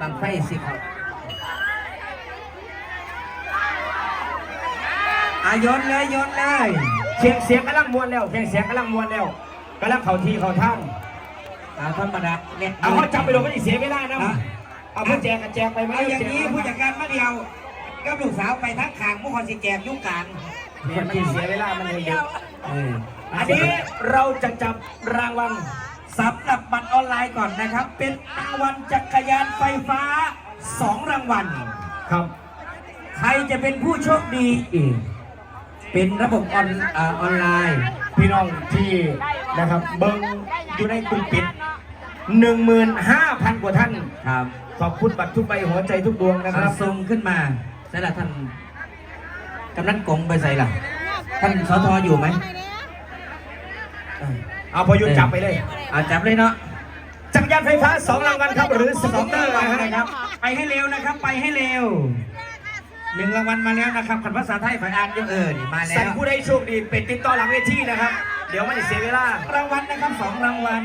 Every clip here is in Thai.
บางไฟสิครับอายนเลยโยนเลยเสียงเสียงกำลังมวนแล้วเสียงเสียงกำลังมวนแล้วกำลังเข้าที่เข้าทางเอาธรรมดาเนี่ยเอาเขาจับไปโดนไม่ได้เสียเวลานะอะเอาเพื่อแจกกันแจกไปไหมเอาอย่างนี้ผู้จัดการมาเดียวกับลูกสาวไปทั้งขางมุขคนสิแจกอยุ่งกลางมันกินเสียเวลามันเลยเยอะเอออันนี้เราจะจับรางวัล สำหรับบัตรออนไลน์ก่อนนะครับ เป็นรางวัลจักรยานไฟฟ้าสองรางวัล ครับ ใครจะเป็นผู้โชคดีอีก เป็นระบบออนเอ่อออนไลน์ พี่น้องที่นะครับ เบิ้งอยู่ในกลุ่มปิด 15,000 กว่าท่าน ครับขอบคุณบัตรทุกใบหัวใจทุกดวงนะคครัรับบ ส่งขึ้นมาใช่ละท่านกำนันกงไปใส่ละท่านสทอยู่ไหมเออ เอาพอยุนจับไปเลยเอาจับเลยเนาะจักรยานไฟฟ้า2รางวัลครับหรือสสกูองตเตอรางร์วัลนะนะคครัรับบไปให้เร็วนะครับ ไปให้เร็วหนึ่งรางวัลมาแล้วนะครับขันภาษาไทยฝ่ายอ่านเยอะเออนี่มาแล้สั่งวผู้ใดโชคดีเป็นติดต่อหลังเวทีนะครับ เดี๋ยวไม่ได้เสียเวลารางวัลนะครับสองรางวัล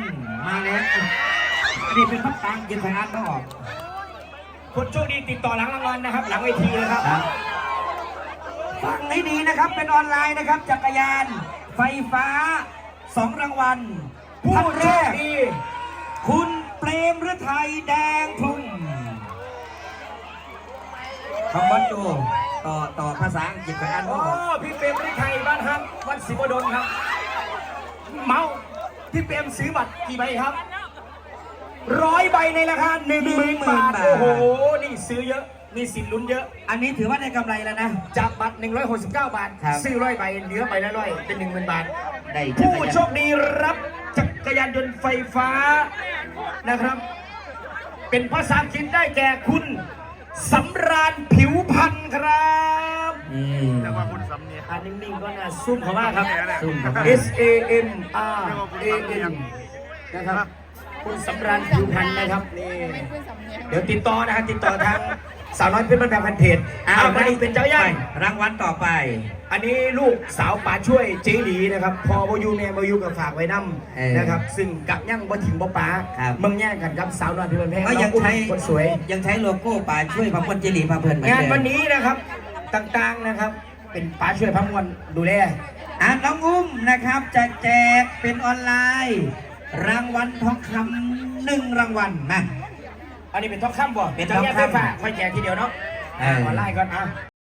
มาแล้วอันนี้เป็นพักกลางยินฝ่ายอ่านต้องออกคนโชคดีติดต่อหลังรางวัลนะครับ หลังเวทีนะครับครับฟังให้ดีนะครับเป็นออนไลน์นะครับ จักรยาน ไฟฟ้า สองรางวัลผู้ท่านโชแรคกดีคุณเปรมฤทัยแดงทุ่งคำวัดโจต่อต่อภาษาอังกฤษไปอ่านโอ้ว่าออกพี่เปรมฤทัยบ้านฮักวัดศรีบดลครับ เมาพี่เปรมซื้อบัตรกี่ใบครับร้อยใบในราคาหนึ่งหมื่นบาท โอ้โห นี่ซื้อเยอะ มีสิทธิ์ลุ้นเยอะ อันนี้ถือว่าได้กำไรแล้วนะ จากบัตร 169 บาทครับซื้อร้อยใบเหลือใบละร้อยเป็น 10,000 บาท ได้จักผู้รยานโชคดีรับจักรยานยนต์ไฟฟ้านะครับ เป็นภาษาอังกฤษได้แก่คุณสำราญผิวพันธ์ครับนี่อ่านิ่งๆก็น่าซุ่มเขามากครับ ซุ่มเขามาก S A M R A N นะครับ คุณสำราญผิวพันธ์นะครับนี่ เดี๋ยวติดต่อนะฮะติดต่อทาง สาวน้อยเพื่อนบ้านแบบพันเพจอ้าอ้าววมาอีกเป็นเจ้าย่างรางวัลต่อไป อันนี้ลูกสาวป่าช่วยเจหลีนะครับพอบอยูแม่บอยูกับฝากไว้น้เออำนะครับซึ่งกับยั่งบ่ถิ่งบ่ป๋าครับเมืองแย่งกันกับสาวน้อยที่เป็นแพงก็ยังน้ออุ้มใช้คนสวย ยังใช้โลโก้ป่าช่วยพระพลเจรีพระเพลินเหมือนงานเดิมวันนี้นะครับต่างๆนะครับ เป็นป่าช่วยพระมวลดูแลอะน้องอุ้มนะครับจะแจกเป็นออนไลน์ รางวัลทองคำหนึ่งรางวัลนะ อันนี้เป็นทองคำบ่เป็นทองคำจักรยานไฟฟ้าค่อยแจกทีเดียวเนาะเออ ออนไลน์ก่อนอะ